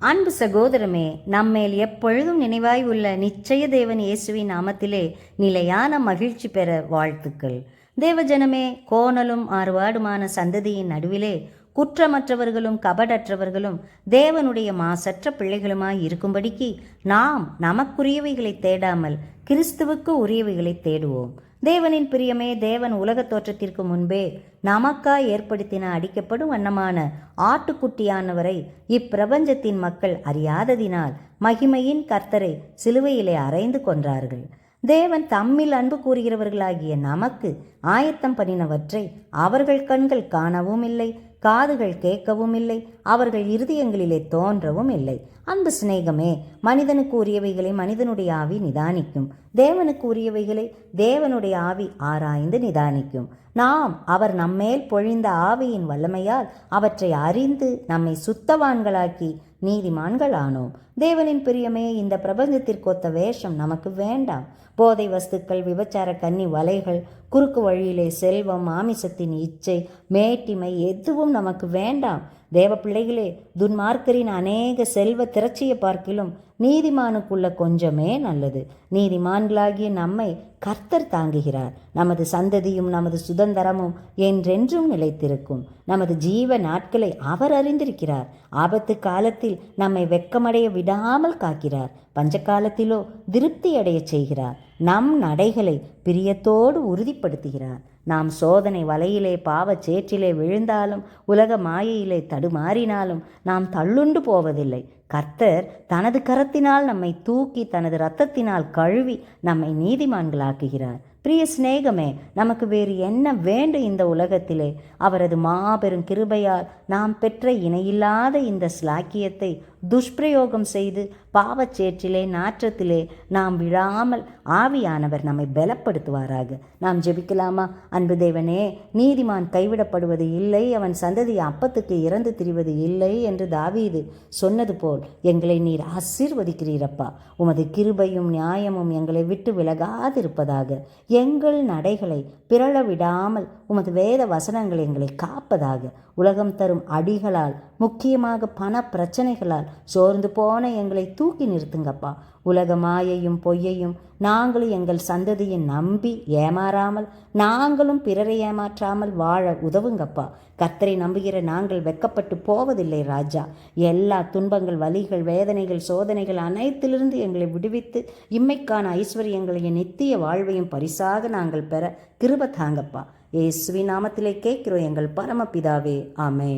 அன்பு சகோதரமே நம்மேல் எப்பொழுதும் நினைவாய் உள்ள நிச்சய தேவன் இயேசுவின் நாமத்திலே நிலையான மகிழ்ச்சி பெற வாழ்த்துக்கள். தேவஜனமே கோணலும் ஆறுபாடுமான சந்ததியின் நடுவிலே குற்றமற்றவர்களும் கபடற்றவர்களும் தேவனுடைய மாசற்ற பிள்ளைகளுமாய் இருக்கும்படிக்கு நாம் நமக்குரியவைகளை தேடாமல் கிறிஸ்துவுக்கு உரியவைகளை தேடுவோம். தேவனின் பிரியமே தேவன் உலகத் தோற்றத்திற்கு முன்பே நமக்காய் ஏற்படுத்தின அடிக்கப்படும் வண்ணமான ஆட்டுக்குட்டியானவரை இப்பிரபஞ்சத்தின் மக்கள் அறியாததினால் மகிமையின் கர்த்தரை சிலுவையிலே அறைந்து கொன்றார்கள். தேவன் தம்மில் அன்பு கூறுகிறவர்களாகிய நமக்கு ஆயத்தம் பண்ணினவற்றை அவர்கள் கண்கள் காணவும் இல்லை. காதுகள் கேட்கவும் இல்லை அவர்கள் இருதயங்களிலே தோன்றவும் இல்லை. அன்பு சிநேகமே மனிதனுக்கு உரியவைகளை மனிதனுடைய ஆவி நிதானிக்கும். தேவனுக்கு உரியவைகளை தேவனுடைய ஆவி ஆராய்ந்து நிதானிக்கும். நாம் அவர் நம்மேல் பொழிந்த ஆவியின் வல்லமையால் அவற்றை அறிந்து நம்மை சுத்தவான்களாக்கி நீதிமான்கள் ஆனோம் தேவனின் பிரியமே இந்த பிரபஞ்சத்திற்கொத்த வேஷம் நமக்கு வேண்டாம். போதை வஸ்துக்கள் விபச்சார கன்னி வலைகள் குறுக்கு வழியிலே செல்வம் மாமிசத்தின் இச்சை மேட்டிமை எதுவும் நமக்கு வேண்டாம். தேவ பிள்ளைகளே துன்மார்க்கரின் அநேக செல்வ திரட்சியை பார்க்கிலும் நீதிமானுக்குள்ள கொஞ்சமே நல்லது. நீதிமான்களாகிய நம்மை கர்த்தர் தாங்குகிறார். நமது சந்ததியும் நமது சுதந்திரமும் என்றென்றும் நிலைத்திருக்கும். நமது ஜீவ நாட்களை அவர் அறிந்திருக்கிறார். ஆபத்து காலத்தில் நம்மை வெக்கமடைய விடாமல் காக்கிறார். பஞ்ச காலத்திலோ திருப்தி அடைய செய்கிறார். நம் நடைகளை பிரியத்தோடு உறுதிப்படுத்துகிறார். நாம் சோதனை வலையிலே பாவச் சேற்றிலே விழுந்தாலும் உலக மாயையிலே தடுமாறினாலும் நாம் தள்ளுண்டு போவதில்லை. கர்த்தர் தனது கரத்தினால் நம்மை தூக்கி தனது இரத்தத்தினால் கழுவி நம்மை நீதிமான்களாக்குகிறார். பிரிய சிநேகமே நமக்கு வேறு என்ன வேண்டும் இந்த உலகத்திலே? அவரது மாபெரும் கிருபையால் நாம் பெற்ற இணையில்லாத இந்த ஸ்லாக்கியத்தை துஷ்பிரயோகம் செய்து பாவச்சேற்றிலே நாற்றத்திலே நாம் விழாமல் ஆவியானவர் நம்மை பலப்படுத்துவாராக. நாம் ஜெபிக்கலாமா? அன்பு தேவனே நீதிமான் கைவிடப்படுவது இல்லை அவன் சந்ததி அப்பத்துக்கு இறந்து திரிவது இல்லை என்று தாவீது சொன்னது போல் எங்களை நீர் ஆசீர்வதிக்கிறீரப்பா. உமது கிருபையும் நியாயமும் எங்களை விட்டு விலகாதிருப்பதாக. எங்கள் நடைகளை பிறழ விடாமல் உமது வேத வசனங்கள் எங்களை காப்பதாக. உலகம் தரும் அடிகளால் முக்கியமாக பண பிரச்சனைகளால் சோர்ந்து போன எங்களை தூக்கி நிறுத்துங்கப்பா. உலக மாயையும் பொய்யையும் நாங்களும் எங்கள் சந்ததியை நம்பி ஏமாறாமல் நாங்களும் பிறரை ஏமாற்றாமல் வாழ உதவுங்கப்பா. கர்த்தரை நம்புகிற நாங்கள் வெக்கப்பட்டு போவதில்லை ராஜா. எல்லா துன்பங்கள் வலிகள் வேதனைகள் சோதனைகள் அனைத்திலிருந்து எங்களை விடுவித்து இம்மைக்கான ஐஸ்வர்யங்களையும் நித்திய வாழ்வையும் பரிசாக நாங்கள் பெற கிருப தாங்கப்பா. ஏசுவி நாமத்திலே கேட்கிறோம் எங்கள் பரமபிதாவே. ஆமே